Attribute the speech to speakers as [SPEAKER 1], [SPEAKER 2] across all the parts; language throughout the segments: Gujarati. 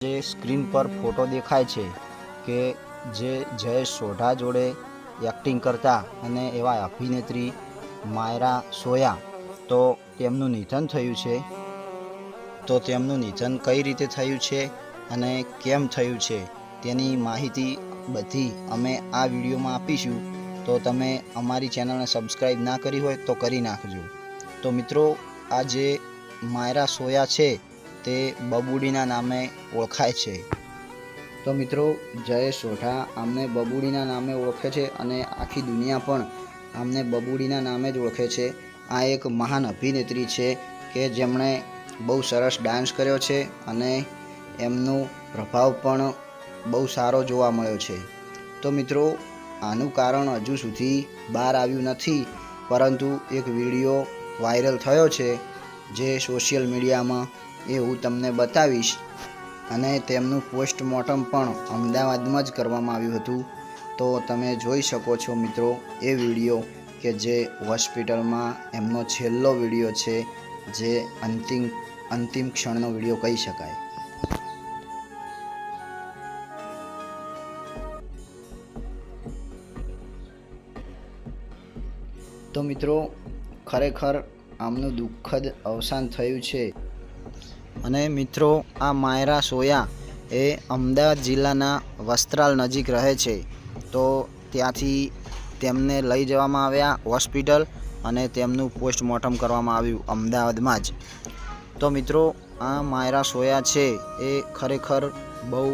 [SPEAKER 1] જે સ્ક્રીન પર ફોટો દેખાય છે કે જે જયેશ સોઢા જોડે એક્ટિંગ કરતા અને એવા અભિનેત્રી માયરા સોયા, તો તેમનું નિધન થયું છે. તો તેમનું નિધન કઈ રીતે થયું છે અને કેમ થયું છે તેની માહિતી બધી અમે આ વિડીયોમાં આપીશું. તો તમે અમારી ચેનલને સબસ્ક્રાઈબ ના કરી હોય તો કરી નાખજો. તો મિત્રો, આ જે માયરા સોયા છે તે બબુડીના નામે ઓળખાય છે. તો મિત્રો જયેશ સોઢા. આમને બબુડીના નામે ઓળખે છે અને આખી દુનિયા પણ આમને બબુડીના નામે જ ઓળખે છે. આ એક મહાન અભિનેત્રી છે કે જેમણે બહુ સરસ ડાન્સ કર્યો છે અને એમનો પ્રભાવ પણ બહુ સારો જોવા મળ્યો છે. તો મિત્રો, આનું કારણ હજુ સુધી બહાર આવ્યું નથી, પરંતુ એક વીડિયો વાયરલ થયો છે જે સોશિયલ મીડિયામાં એ હું તમને બતાવીશ. અને તેમનું પોસ્ટમોર્ટમ પણ અમદાવાદમાં જ કરવામાં આવ્યું હતું. તો તમે જોઈ શકો છો મિત્રો એ વીડિયો કે જે હોસ્પિટલમાં એમનો છેલ્લો વીડિયો છે, જે અંતિમ અંતિમ ક્ષણનો વીડિયો કહી શકાય. તો મિત્રો, ખરેખર આમનું દુઃખદ અવસાન થયું છે. અને મિત્રો, આ માયરા સોયા એ અમદાવાદ જિલ્લાના વસ્ત્રાલ નજીક રહે છે. તો ત્યાંથી તેમને લઈ જવામાં આવ્યા હોસ્પિટલ અને તેમનું પોસ્ટમોર્ટમ કરવામાં આવ્યું અમદાવાદમાં જ. તો મિત્રો, આ માયરા સોયા છે એ ખરેખર બહુ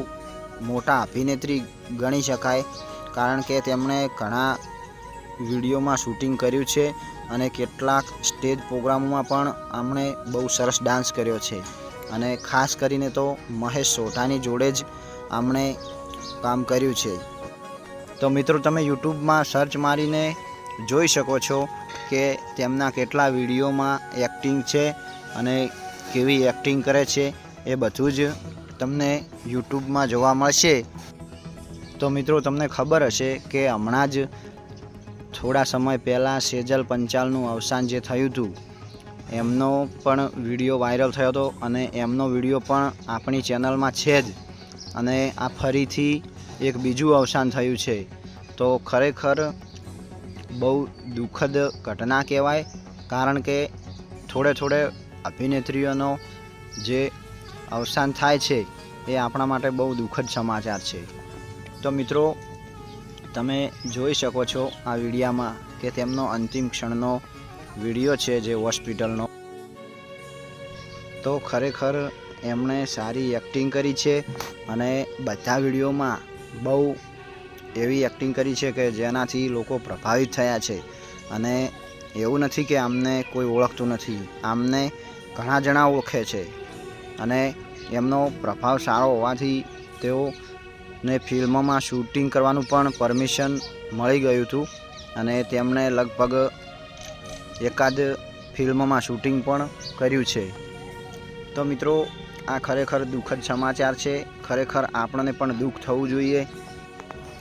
[SPEAKER 1] મોટા અભિનેત્રી ગણી શકાય, કારણ કે તેમણે ઘણા વિડીયોમાં શૂટિંગ કર્યું છે અને કેટલાક સ્ટેજ પ્રોગ્રામોમાં પણ આમણે બહુ સરસ ડાન્સ કર્યો છે. અને ખાસ કરીને તો મહેશ સોઢાની જોડે જ આમણે કામ કર્યું છે. તો મિત્રો, તમે યુટ્યુબમાં સર્ચ મારીને જોઈ શકો છો કે તેમના કેટલા વિડીયોમાં એક્ટિંગ છે અને કેવી એક્ટિંગ કરે છે એ બધું જ તમને યુટ્યુબમાં જોવા મળશે. તો મિત્રો, તમને ખબર હશે કે હમણાં જ થોડા સમય પહેલાં સેજલ પંચાલનું અવસાન જે થયું હતું એમનો પણ વીડિયો વાયરલ થયો હતો અને એમનો વીડિયો પણ આપણી ચેનલમાં છે જ. અને આ ફરીથી એક બીજું અવસાન થયું છે. તો ખરેખર બહુ દુઃખદ ઘટના કહેવાય, કારણ કે થોડે થોડે અભિનેત્રીઓનો જે અવસાન થાય છે એ આપણા માટે બહુ દુઃખદ સમાચાર છે. તો મિત્રો, તમે જોઈ શકો છો આ વિડીયામાં કે તેમનો અંતિમ ક્ષણનો વીડિયો છે જે હોસ્પિટલનો. તો ખરેખર એમણે સારી એક્ટિંગ કરી છે અને બધા વિડીયોમાં બહુ એવી એક્ટિંગ કરી છે કે જેનાથી લોકો પ્રભાવિત થયા છે. અને એવું નથી કે આમને કોઈ ઓળખતું નથી. આમને ઘણા જણા ઓળખે છે. અને એમનો પ્રભાવ સારો હોવાથી તેઓને ફિલ્મમાં શૂટિંગ કરવાનું પણ પરમિશન મળી ગયું હતું. અને તેમણે લગભગ એકાદ ફિલ્મમાં શૂટિંગ પણ કર્યું છે. તો મિત્રો, આ ખરેખર દુઃખદ સમાચાર છે. ખરેખર આપણને પણ દુઃખ થવું જોઈએ.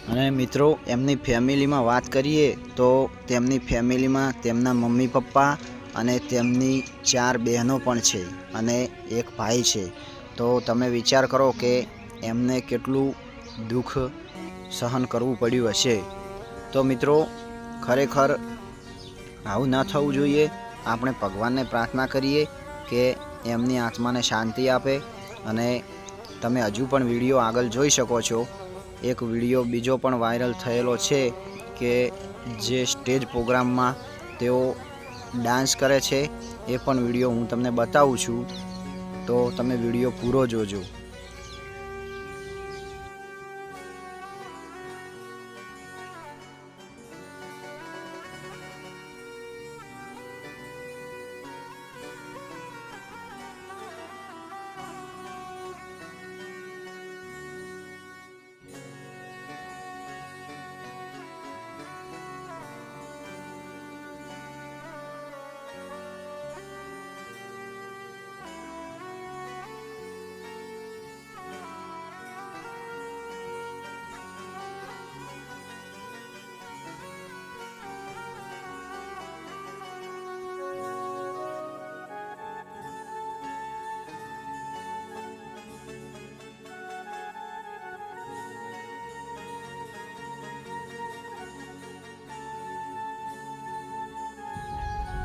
[SPEAKER 1] અને મિત્રો, એમની ફેમિલીમાં વાત કરીએ તો તેમની ફેમિલીમાં તેમના મમ્મી પપ્પા અને તેમની ચાર બહેનો પણ છે અને એક ભાઈ છે. તો તમે વિચાર કરો કે એમને કેટલું દુઃખ સહન કરવું પડ્યું હશે. તો મિત્રો, ખરેખર આવું ન થવું જોઈએ. આપણે ભગવાનને પ્રાર્થના કરીએ કે એમની આત્માને શાંતિ આપે અને તમે હજુ પણ વીડિયો આગળ જોઈ શકો છો. એક વીડિયો બીજો પણ વાયરલ થયેલો છે કે જે સ્ટેજ પ્રોગ્રામમાં તેઓ ડાન્સ કરે છે. એ પણ વીડિયો હું તમને બતાવું છું. તો તમે વીડિયો પૂરો જોજો.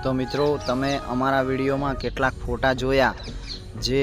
[SPEAKER 1] તો મિત્રો તમે અમારા વિડીયોમાં કેટલાક ફોટા જોયા જે